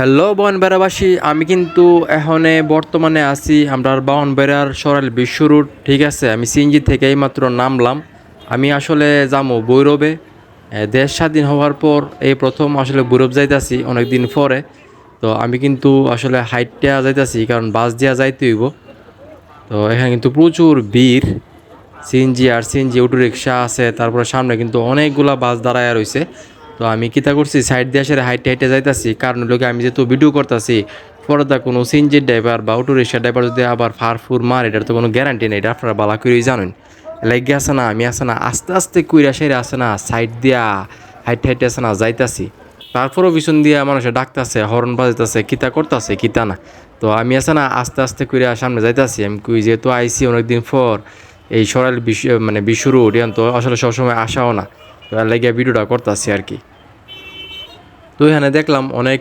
Hello বনবেড়াবাসী আমি কিন্তু এখানে বর্তমানে আছি আমরা বাউনবেড়ার সরাল বিশ্ব রুট ঠিক আছে? আমি সিএনজি থেকে এইমাত্র নামলাম। আমি আসলে যাব বৈরবে দেশ স্বাধীন হওয়ার পর এই প্রথম আসলে বৈরব যাইতাছি অনেক দিন পরে। তো আমি কিন্তু আসলে হাইটটা যাইতাছি, কারণ বাস দিয়া যাইতে হইব। তো এখানে কিন্তু প্রচুর ভিড়। সিএনজি আর সিএনজি অটো রিক্সা আছে, তারপরে সামনে কিন্তু অনেকগুলা বাস দাঁড়ায় রয়েছে তো আমি কিতা করছি সাইড দিয়ে আসলে হাইটে হাইটে যাইতাছি। কারণ লোকে আমি যেহেতু ভিডিও করতেছি পরদা কোনো সিএনজির ড্রাইভার বা অটো রিক্সা ড্রাইভার যদি আবার ফার ফুর মার, এটার তো কোনো গ্যারান্টি নেই। এটা আপনারা বালা করেই জানেন। লেগে আছে না, আমি আছে না, আস্তে আস্তে কুইরা সেরে আছে না সাইড দিয়া হাইটে হাইটে আসে না, যাইতাছি। তারপরও পিছন দিয়ে মানুষে ডাকতেছে হর্ন বাজাইতেছে, কিতা করতেছে, কিতা না। তো আমি আসে না, আস্তে আস্তে করে সামনে যাইতাছি। আমি কুই যেহেতু আইসি অনেকদিন পর, এই সরাইল বিশ্ব মানে বিশ্ব রোড তো আসলে সবসময় আসাও না। তো লাগিয়ে ভিডিওটা করতেছি আর কি। তো এখানে দেখলাম অনেক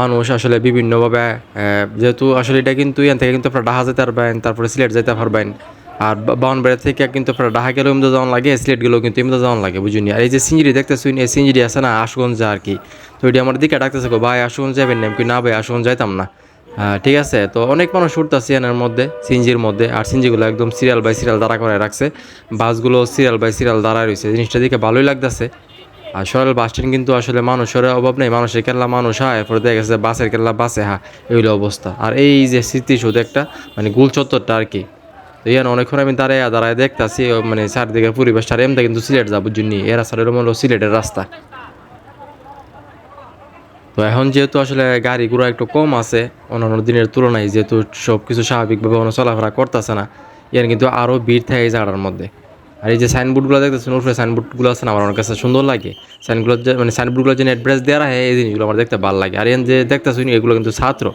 মানুষ আসলে বিভিন্নভাবে যেহেতু আসলে এটা কিন্তু এখান থেকে কিন্তু ডাহা যেতে পারবেন তারপরে সিলেট যেতে পারবেন। আর বাউনবাড়ি থেকে কিন্তু আপনারা ডাহা গেলেও ইমদা যাওয়ান লাগে সিলেট গেলেও কিন্তু ইমদা যাওয়ান লাগে বুঝুনি আর এই যে সিঞ্জিরি দেখতেছুন এই সিঞ্জিরি আছে না আশুগঞ্জ আর কি। তো এটি আমার দিকে ডাকতেছে ভাই আশুগঞ্জ যাবেন না? কই, না ভাই আশুগঞ্জ যাইতাম না। ঠিক আছে তো অনেক মানুষ উঠতেছে এনার মধ্যে সিঞ্জির মধ্যে। আর সিঞ্জিগুলো একদম সিরিয়াল বাই সিরিয়াল দাঁড়া করে রাখছে। বাসগুলো সিরিয়াল বাই সিরিয়াল দাঁড়ায় রয়েছে। জিনিসটা দেখে ভালোই লাগতেছে। আর সরল বাস স্ট্যান্ড কিন্তু আসলে মানুষের অভাব নেই। মানুষের কেল্লা মানুষ, হয়, এরপরে দেখা গেছে বাসের কেল্লা বাসে হা এইগুলো অবস্থা। আর এই যে স্মৃতিসৌধ একটা মানে গুল চত্বরটা আর কি। তো ইয়ান অনেকক্ষণ আমি দাঁড়ায় দাঁড়ায় দেখতাছি মানে চারদিকের পরিবেশটা এমনি কিন্তু সিলেট যাব জন্য। এ রাস্তাটা হলো সিলেটের রাস্তা। তো এখন যেহেতু আসলে গাড়ি ঘোড়া একটু কম আছে, অন্যান্য দিনের তুলনায় যেহেতু সব কিছু স্বাভাবিকভাবে চলাফেরা করতেছে না, ইয়ান কিন্তু আরও ভিড় থাকে জায়গাটার মধ্যে। আর এই যে সাইনবোর্ডগুলো দেখতেছেন উপরে সাইনবোর্ডগুলো আছে না, আমার অনেক কাছে সুন্দর লাগে। সাইনগুলো মানে সাইনবোর্ডগুলো যে অ্যাড্রেস দেওয়া হয়, এই জিনিসগুলো আমার দেখতে ভালো লাগে। আর এন যে দেখতেছেন, এগুলো কিন্তু ছাত্র।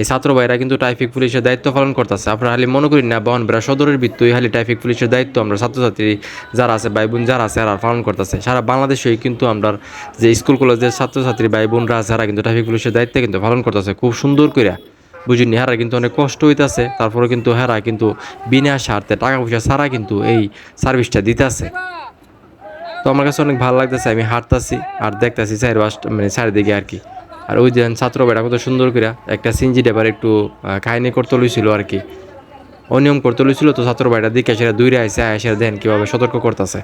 এই ছাত্র ভাইরা কিন্তু ট্রাফিক পুলিশের দায়িত্ব পালন করতেছে। আপনারা খালি মনে করি না বহনবেড়া সদরের ভিত্তই খালি ট্রাফিক পুলিশের দায়িত্ব আমরা ছাত্রছাত্রী যারা আছে, ভাই বোন যারা আছে, এরা পালন করতেছে। সারা বাংলাদেশেই কিন্তু আমরা যে স্কুল কলেজের ছাত্রছাত্রী ভাই বোনরা আছে, এরা কিন্তু ট্রাফিক পুলিশের দায়িত্ব কিন্তু পালন করতেছে, খুব সুন্দর করে বুঝিনি হেরা কিন্তু অনেক কষ্ট হইতাছে। তারপরে কিন্তু হেরা কিন্তু বিনা স্বার্থে টাকা পয়সা ছাড়া কিন্তু এই সার্ভিসটা দিতেছে। তো আমার কাছে অনেক ভালো লাগতেছে, আমি হাঁটতাছি আর দেখতাছি চার বাস মানে চারিদিকে আর কি। আর ওই যে ছাত্র বেটা কত সুন্দর করে একটা সিঞ্জি ডেবার একটু কাহিনী করতে লইছিল আর কি। অনিয়ম করতে লইছিল, তো ছাত্র ভাইটা দিকে সেটা দূরে আইসে আইসে দেন কীভাবে সতর্ক করতেছে।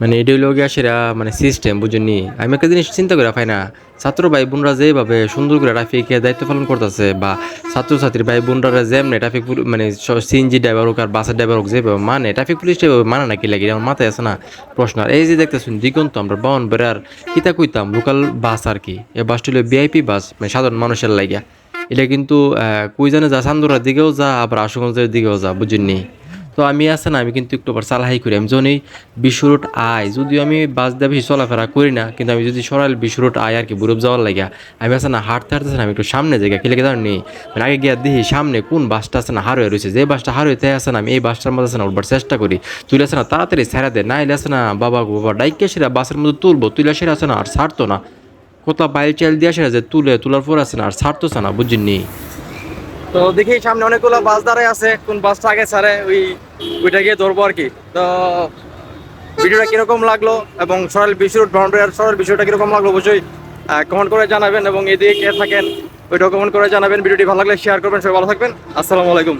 মানে এটাই হলো গিয়া সেটা মানে সিস্টেম বুঝুনি আমি একটা জিনিস চিন্তা করে পাই না, ছাত্র ভাই বোনরা যেভাবে সুন্দর করে ট্রাফিকে দায়িত্ব পালন করতেছে বা ছাত্রছাত্রী ভাই বোনরা যেমনি ট্রাফিক মানে সিএনজি ড্রাইভার হোক আর বাসের ড্রাইভার হোক যেভাবে মানে ট্রাফিক পুলিশ মানে নাকি লাগে আমার মাথায় আছে না প্রশ্ন। আর এই যে দেখতেছেন দিগন্ত আমরা বাউন বেড়ার কিতা কইতাম লোকাল বাস আর কি। এই বাসটি হলো ভিআইপি বাস মানে সাধারণ মানুষের লাগিয়া। এটা কিন্তু কই জানে যা, চান্দুরার দিকেও যা, আবার আশুগঞ্জের দিকেও যা বুঝিনি তো আমি আছে না, আমি কিন্তু একটু আবার চালাহাই করি। আমি যখন এই বিশ্ব রোড আই যদিও আমি বাস দিয়ে বেশি চলাফেরা করি না, কিন্তু আমি যদি সরাল বিশ্ব রোড আই আর কি বুরুপ যাওয়ার লাগে আমি আছে না হাঁটতে হাঁটতেছে না, আমি একটু সামনে জায়গা খেলে গেলাম নেই মানে আগে গিয়ে দেখি সামনে কোন বাসটা আছে না হার হয়ে রয়েছে। যে বাসটা হার হইতে আছে না, আমি এই বাসটার মধ্যে আছে না উঠবার চেষ্টা করি। তুলে আছে না তাড়াতাড়ি ছেড়া দেয় না এলে আছে না বাবা বাবা ডাইকে সেরা বাসের মধ্যে তুলবো তুলে সেরা আছে না আর ছাড়তো না। কোথাও বাইল চাইল দিয়ে সেরা যে তুলে, তোলার পর আছে না আর ছাড়তোছে না, বুঝিনি। তো দেখি সামনে অনেকগুলো বাস দাঁড়ায় আছে, কোন বাসটা আগে ছাড়ে, ওই, ওইটা গিয়ে ধরবো আর কি। তো ভিডিওটা কীরকম লাগল এবং সরল বিশ্ব বাউন্ডারি সরল বিষয়টা কীরকম লাগল অবশ্যই কমেন্ট করে জানাবেন এবং এদিকে থাকেন ওইটা কমেন্ট করে জানাবেন। ভিডিওটি ভালো লাগলে শেয়ার করবেন, সবাই ভালো থাকবেন। আসসালামু আলাইকুম।